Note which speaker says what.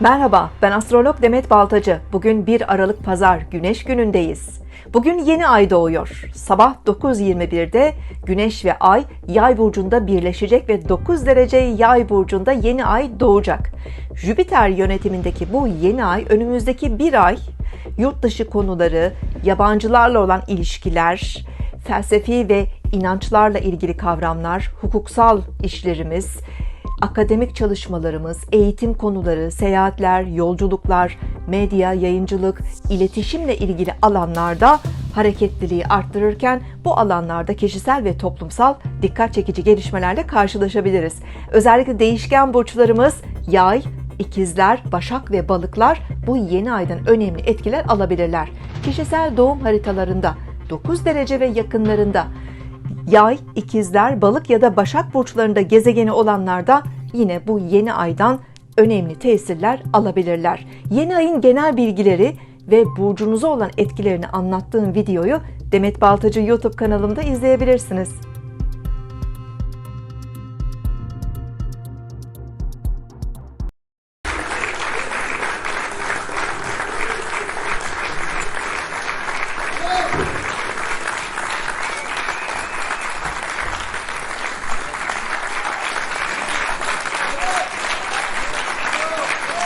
Speaker 1: Merhaba, ben astrolog Demet Baltacı. Bugün 1 Aralık Pazar, Güneş günündeyiz. Bugün yeni ay doğuyor. Sabah 9.21'de Güneş ve Ay Yay burcunda birleşecek ve 9 derece Yay burcunda yeni ay doğacak. Jüpiter yönetimindeki bu yeni ay önümüzdeki bir ay yurt dışı konuları, yabancılarla olan ilişkiler, felsefi ve inançlarla ilgili kavramlar, hukuksal işlerimiz, akademik çalışmalarımız, eğitim konuları, seyahatler, yolculuklar, medya, yayıncılık, iletişimle ilgili alanlarda hareketliliği arttırırken bu alanlarda kişisel ve toplumsal dikkat çekici gelişmelerle karşılaşabiliriz. Özellikle değişken burçlarımız yay, ikizler, başak ve balıklar bu yeni aydan önemli etkiler alabilirler. Kişisel doğum haritalarında 9 derece ve yakınlarında Yay, ikizler, balık ya da başak burçlarında gezegeni olanlarda yine bu yeni aydan önemli tesirler alabilirler. Yeni ayın genel bilgileri ve burcunuza olan etkilerini anlattığım videoyu Demet Baltacı YouTube kanalımda izleyebilirsiniz.